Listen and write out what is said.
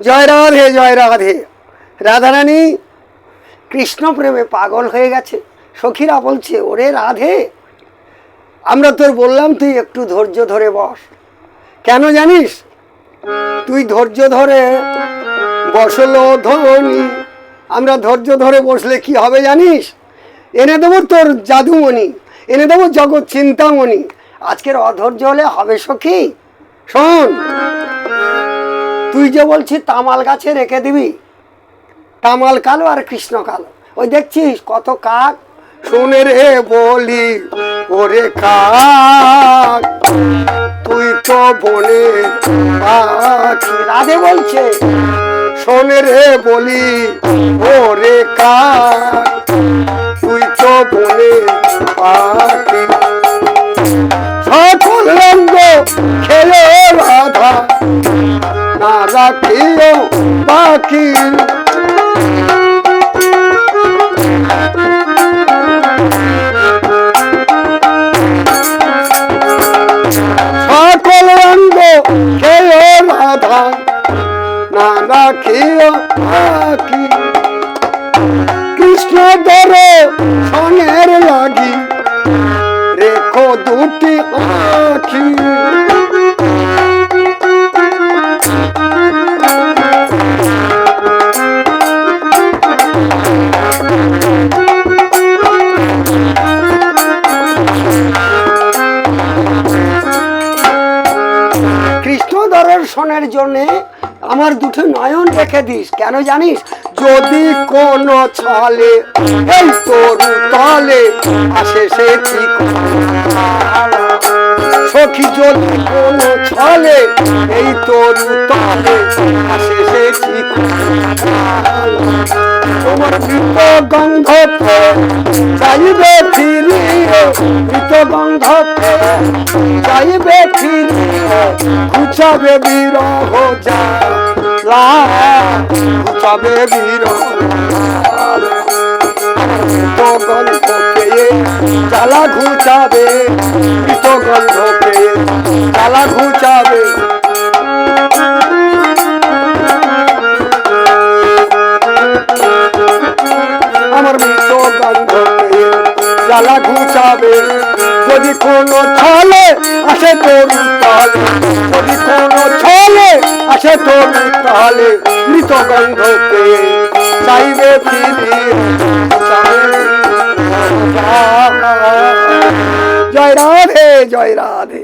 জয় রাধে জয় রাধে। রাধারানী, কৃষ্ণ প্রেমে পাগল হয়ে গেছে। সখীরা বলছে, ওরে রাধে, আমরা তোর বললাম তুই একটু ধৈর্য ধরে বস। কেন জানিস? তুই ধৈর্য ধরে বসল ধনি। আমরা ধৈর্য ধরে বসলে কি হবে জানিস? এনে দেবো তোর জাদুমণি, এনে দেবো জগৎ চিন্তামণি। আজকের অধৈর্য হলে হবে সখী। শোন তুই যে বলছি তামাল গাছে রেখে দিবি। তামাল কালো আর কৃষ্ণ কালো। ওই দেখছিস কত কাক? শুনে রে বলি, ওরে কাক, তুই তো বলে রাধে বলছে, শোনে রে বলি, ওরে রাখিও বাকি সকল রঙ্গ খেলো রাধা না রাখিও বাকি। কৃষ্ণ ধর সনের দর্শনের জন্য আমার দুটো নয়ন রেখে দিস। কেন জানিস? যদি কোন ছলে এই তরু তলে আসে সে ঠিক সখী, যদি কোন ছলে এই তরু তলে আসে সে ঠিক তোমার মৃত গন্ধ চাইবে ফিরিয়ে, মৃত গন্ধ চাইবে ফিরিয়ে ঘুচাবে বিরহ যা লা ঘুচাবে বিরহ জ্বালা ঘুচাবে মৃত গন্ধ পেয়ে জ্বালা ঘুচাবে। আমার মৃত গন্ধ পেয়ে জ্বালা ঘুচাবে। যদি কোনো আসে তোর তালে যদি কোনো ছলে, আসে তোর তালে, মৃত গন্ধ পেয়ে চাইবে জয় রাধে জয় রাধে।